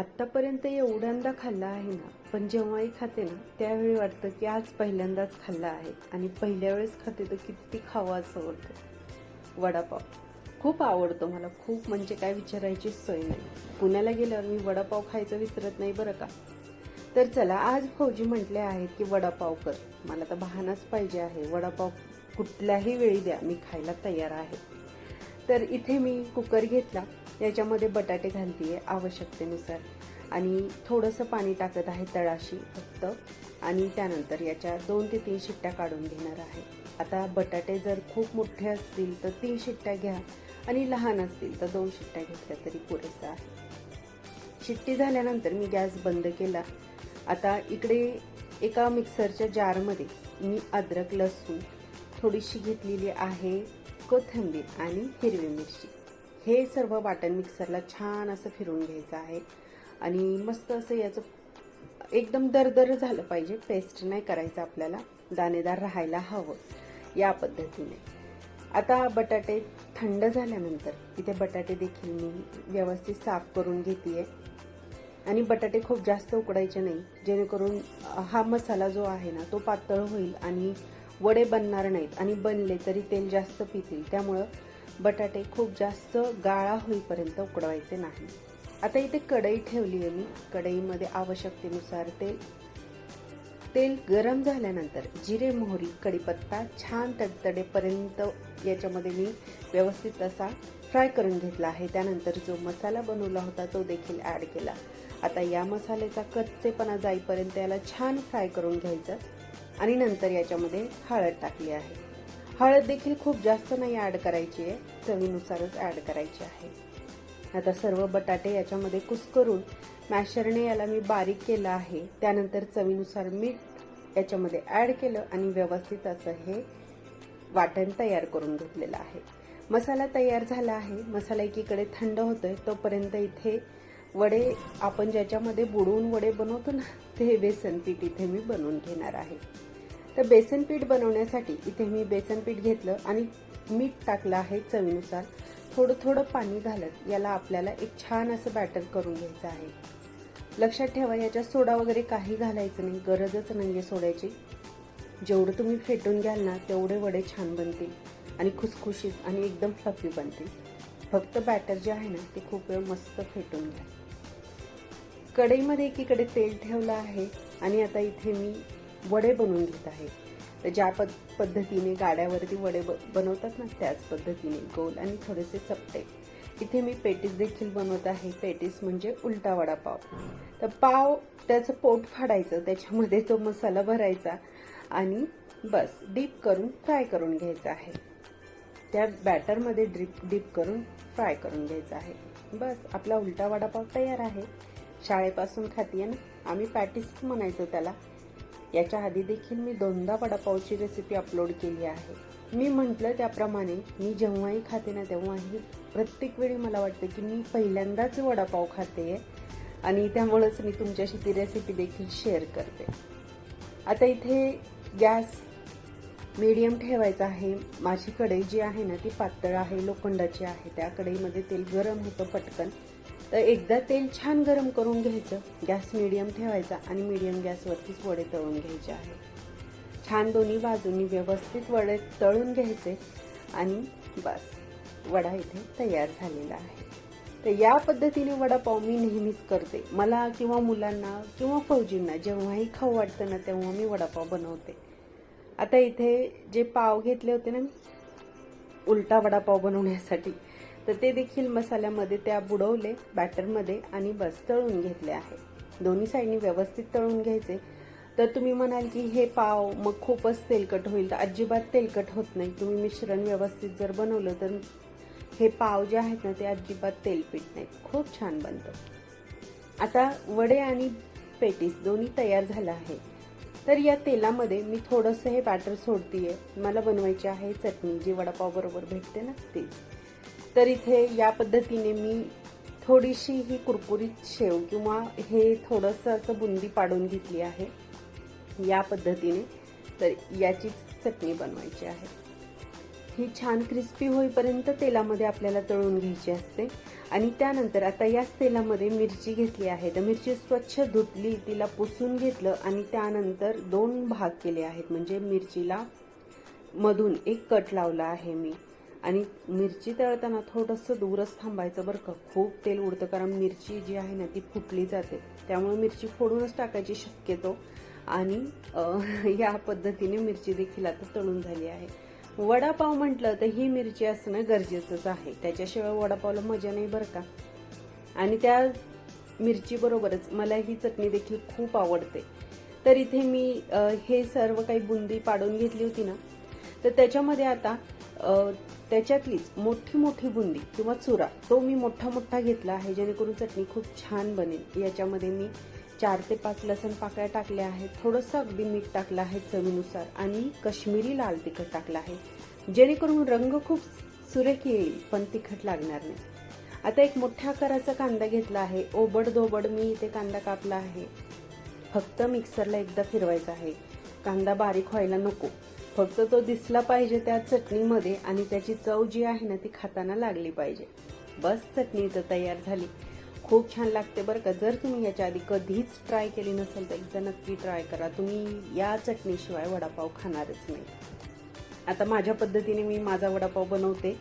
आत्तापर्यंत एवढ्यांदा खाल्ला आहे ना पण जेव्हाही खाते ना त्यावेळी वाटतं की आज पहिल्यांदाच खाल्ला आहे. आणि पहिल्या वेळेस खाते तर किती खावं असं वाटतं. वडापाव. खूप आवडतो मला. खूप म्हणजे काय विचारायची सोय नाही. पुण्याला गेल्यावर मी वडापाव खायचं विसरत नाही बरं का? तर चला आज फौजी म्हटले आहेत की वडापाव कर. मला तर बहानाच पाहिजे आहे. वडापाव कुठल्याही वेळी द्या. मी खायला तयार आहे. तर इथे मी कुकर घेतला. याच्यामध्ये बटाटे घालतीये आवश्यकतेनुसार. आणि थोडंसं पाणी टाकत आहे तळाशी फक्त. आणि त्यानंतर याच्या दोन ते तीन शिट्ट्या काढून घेणार आहे. आता बटाटे जर खूप मोठे असतील तर तीन शिट्ट्या घ्या. आणि लहान असतील तर दोन शिट्ट्या घेतल्या तरी पुरेसा आहे. शिट्टी झाल्यानंतर मी गॅस बंद केला. आता इकडे एका मिक्सरच्या जारमध्ये मी अद्रक लसूण थोडीशी घेतलेली आहे कोथिंबीर आणि हिरवी मिरची. हे सर्व वाटण मिक्सरला छान असं फिरून घ्यायचं आहे. आणि मस्त असं याचं एकदम दरदर झालं पाहिजे. पेस्ट नाही करायचं आपल्याला. दाणेदार राहायला हवं या पद्धतीने. आता बटाटे थंड झाल्यानंतर इथे बटाटे देखील मी व्यवस्थित साफ करून घेते आणि बटाटे खूप जास्त उकडायचे नाही. जेणेकरून हा मसाला जो आहे ना तो पातळ होईल आणि वडे बनणार नाहीत. आणि बनले तरी तेल जास्त पितील. त्यामुळं बटाटे खूप जास्त गाळा होईपर्यंत उकडवायचे नाही. आता इथे कढई ठेवली आहे मी. कढईमध्ये आवश्यकतेनुसार तेल तेल गरम झाल्यानंतर जिरे मोहरी कढीपत्ता छान तडतडेपर्यंत याच्यामध्ये मी व्यवस्थित असा फ्राय करून घेतला आहे. त्यानंतर जो मसाला बनवला होता तो देखील ॲड केला. आता या मसाल्याचा कच्चेपणा जाईपर्यंत याला छान फ्राय करून घ्यायचं आणि नंतर याच्यामध्ये हळद टाकली आहे. हळद देखील खूप जास्त नाही ॲड करायची आहे. चवीनुसारच ॲड करायची आहे. आता सर्व बटाटे याच्यामध्ये कुस्करून मॅशरने याला मी बारीक केलं आहे. त्यानंतर चवीनुसार मीठ याच्यामध्ये ॲड केलं आणि व्यवस्थित असं हे वाटण तयार करून घेतलेलं आहे. मसाला तयार झाला आहे. मसाला एकीकडे थंड होतोय. तोपर्यंत इथे वडे आपण ज्याच्यामध्ये बुडवून वडे बनवतो ना ते बेसन पीठ इथे मी बनवून घेणार आहे. तर बेसन पीठ बनवण्यासाठी इथे मी बेसन पीठ घेतलं आणि मीठ टाकलं आहे चवीनुसार. थोडं थोडं पाणी घालत याला आपल्याला एक छान असं बॅटर करून घ्यायचं आहे. लक्षात ठेवा याच्यात सोडा वगैरे काही घालायचं नाही गरजच नाही आहे सोड्याची. जेवढं तुम्ही फेटून घ्याल ना तेवढे वडे छान बनतील आणि खुसखुशीत आणि एकदम फ्लफी बनतील. फक्त बॅटर जे आहे ना ते खूप वेळ मस्त फेटून घ्या. कढईमध्ये एकीकडे तेल ठेवलं आहे आणि आता इथे मी वडे बनवून घेत आहे. तर ज्या पद पद्धतीने गाड्यावरती वडे ब बनवतात ना त्याच पद्धतीने गोल आणि थोडेसे चपटे. इथे मी पेटीस देखील बनवत आहे. पेटीस म्हणजे उलटा वडापाव. तर पाव त्याचं पोट फाडायचं त्याच्यामध्ये तो मसाला भरायचा आणि बस डीप करून फ्राय करून घ्यायचा आहे. त्या बॅटरमध्ये ड्रीप डीप करून फ्राय करून घ्यायचा आहे. बस आपला उलटा वडापाव तयार आहे. शाळेपासून खातीये ना आम्ही पॅटीस म्हणायचो त्याला. याच्या आधी देखील मी दोनदा वडापावची रेसिपी अपलोड केली आहे. मी म्हटलं त्याप्रमाणे मी जेव्हाही खाते ना तेव्हाही प्रत्येक वेळी मला वाटतं की मी पहिल्यांदाच वडापाव खाते आणि त्यामुळंच मी तुमच्याशी ती रेसिपी देखील शेअर करते. आता इथे गॅस मीडियम ठेवायचा आहे. माझी कढई जी आहे ना ती पातळ आहे लोखंडाची आहे. त्या कढईमध्ये तेल गरम होतं पटकन. तर एकदा तेल छान गरम करून घ्यायचं. गॅस मिडियम ठेवायचा आणि मिडियम गॅसवरतीच वडे तळून घ्यायचे आहे छान दोन्ही बाजूंनी व्यवस्थित वडे तळून घ्यायचे आणि बस वडा इथे तयार झालेला आहे. तर या पद्धतीने वडापाव मी नेहमीच करते. मला किंवा मुलांना किंवा फौजींना जेव्हाही खाऊ वाटतं ना तेव्हा मी वडापाव बनवते. आता इथे जे पाव घेतले होते ना मी उलटा वडापाव बनवण्यासाठी तर ते देखील मसाल्यामध्ये त्या बुडवले बॅटरमध्ये आणि बस तळून घेतले आहे. दोन्ही साईडनी व्यवस्थित तळून घ्यायचे. तर तुम्ही म्हणाल की हे पाव मग खूपच तेलकट होईल. तर अजिबात तेलकट होत नाही. तुम्ही मिश्रण व्यवस्थित जर बनवलं तर हे पाव जे आहेत ना ते अजिबात तेलपीट नाहीत खूप छान बनतं. आता वडे आणि पेटीस दोन्ही तयार झालं आहे. तर या तेलामध्ये मी थोडंसं हे बॅटर सोडतीये. मला बनवायची आहे चटणी. जी वडापाव बरोबर भेटते ना तीच. तर इथे या पद्धतीने मी थोडीशी ही कुरकुरीत शेव किंवा हे थोडंसं असं बुंदी पाडून घेतली आहे या पद्धतीने. तर याचीच चटणी बनवायची आहे. ही छान क्रिस्पी होईपर्यंत तेलामध्ये आपल्याला तळून घ्यायची असते. आणि त्यानंतर आता याच तेलामध्ये मिरची घेतली आहे. तर मिरची स्वच्छ धुतली तिला पुसून घेतलं आणि त्यानंतर दोन भाग केले आहेत. म्हणजे मिरचीला मधून एक कट लावला आहे मी. आणि मिरची तळताना थोडंसं दूरच थांबायचं बरं का. खूप तेल उडतं कारण मिरची जी आहे ना ती फुटली जाते. त्यामुळे मिरची फोडूनच टाकायची शक्यतो. आणि या पद्धतीने मिरची देखील आता तळून झाली आहे. वडापाव म्हटलं तर ही मिरची असणं गरजेचंच आहे. त्याच्याशिवाय वडापावला मजा नाही बरं का. आणि त्या मिरचीबरोबरच मला ही चटणी देखील खूप आवडते. तर इथे मी हे सर्व काही बुंदी पाडून घेतली होती ना. तर त्याच्यामध्ये आता त्याच्यातलीच मोठी मोठी बुंदी किंवा चुरा तो मी मोठा मोठा घेतला आहे जेणेकरून चटणी खूप छान बनेल. याच्यामध्ये मी चार ते पाच लसण पाकळ्या टाकल्या आहेत. थोडंसं अगदी मीठ टाकलं आहे चवीनुसार आणि कश्मीरी लाल तिखट टाकलं आहे. जेणेकरून रंग खूप सुरेख येईल पण तिखट लागणार नाही. आता एक मोठ्या आकाराचा कांदा घेतला आहे. ओबड दोबड मी इथे कांदा कापला आहे. फक्त मिक्सरला एकदा फिरवायचा आहे. कांदा बारीक व्हायला नको. फक्त तो दिसला पाहिजे त्या चटणीमध्ये आणि त्याची चव जी आहे ना ती खाताना लागली पाहिजे. बस चटणी तर तयार झाली. खूप छान लागते बरं का. जर तुम्ही याच्या आधी कधीच ट्राय केली नसेल तर एकदा नक्की ट्राय करा. तुम्ही या चटणीशिवाय वडापाव खाणारच नाही. आता माझ्या पद्धतीने मी माझा वडापाव बनवते.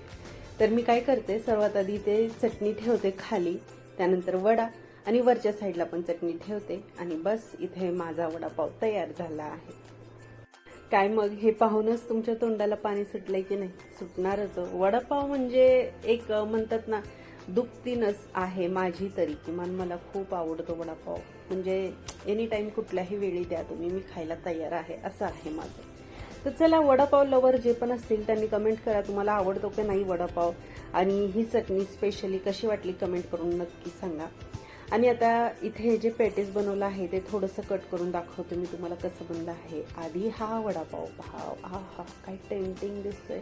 तर मी काय करते सर्वात आधी ते चटणी ठेवते खाली त्यानंतर वडा आणि वरच्या साईडला पण चटणी ठेवते आणि बस इथे माझा वडापाव तयार झाला आहे. काय मग हे पाहूनच तुमच्या तोंडाला पाणी सुटलंय की नाही? सुटणारच. वडापाव म्हणजे एक म्हणतात ना दुपतीनच आहे माझी तरी. किमान मला खूप आवडतो वडापाव. म्हणजे एनी टाईम कुठल्याही वेळी द्या तुम्ही मी खायला तयार आहे. असं आहे माझं. तर चला वडापाव लवर जे पण असतील त्यांनी कमेंट करा तुम्हाला आवडतो की नाही वडापाव. आणि ही चटणी स्पेशली कशी वाटली कमेंट करून नक्की सांगा. आणि आता इथे जे पेटीस बनवलं आहे ते थोडंसं कट करून दाखवते मी तुम्हाला कसं बनलं आहे. आधी हा वडापाव हा हा हा काय टेंटिंग दिसतोय.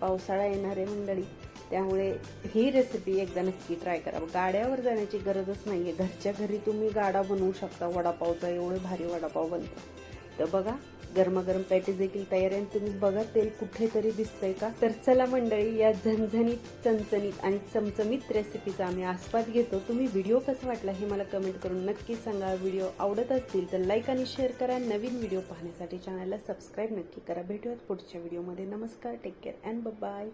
पावसाळा येणार आहे मंडळी. त्यामुळे ही रेसिपी एकदा नक्की ट्राय करा. गाड्यावर जाण्याची गरजच नाही आहे घरच्या घरी तुम्ही गाडा बनवू शकता. वडापावचा एवढे भारी वडापाव बनतो. तर बघा गरमागरम पॅटीस देखील तयार आहे तुम्ही बघा तेल कुठेतरी दिसतंय का? तर चला मंडळी या झणझणीत चणचणीत आणि चमचमीत रेसिपीचा आम्ही आस्वाद घेतो. तुम्ही व्हिडिओ कसा वाटला हे मला कमेंट करून नक्की सांगा. व्हिडिओ आवडत असतील तर लाईक आणि शेअर करा. नवीन व्हिडिओ पाहण्यासाठी चॅनलला सबस्क्राईब नक्की करा. भेटूयात पुढच्या व्हिडिओमध्ये नमस्कार टेक केअर अँड बाय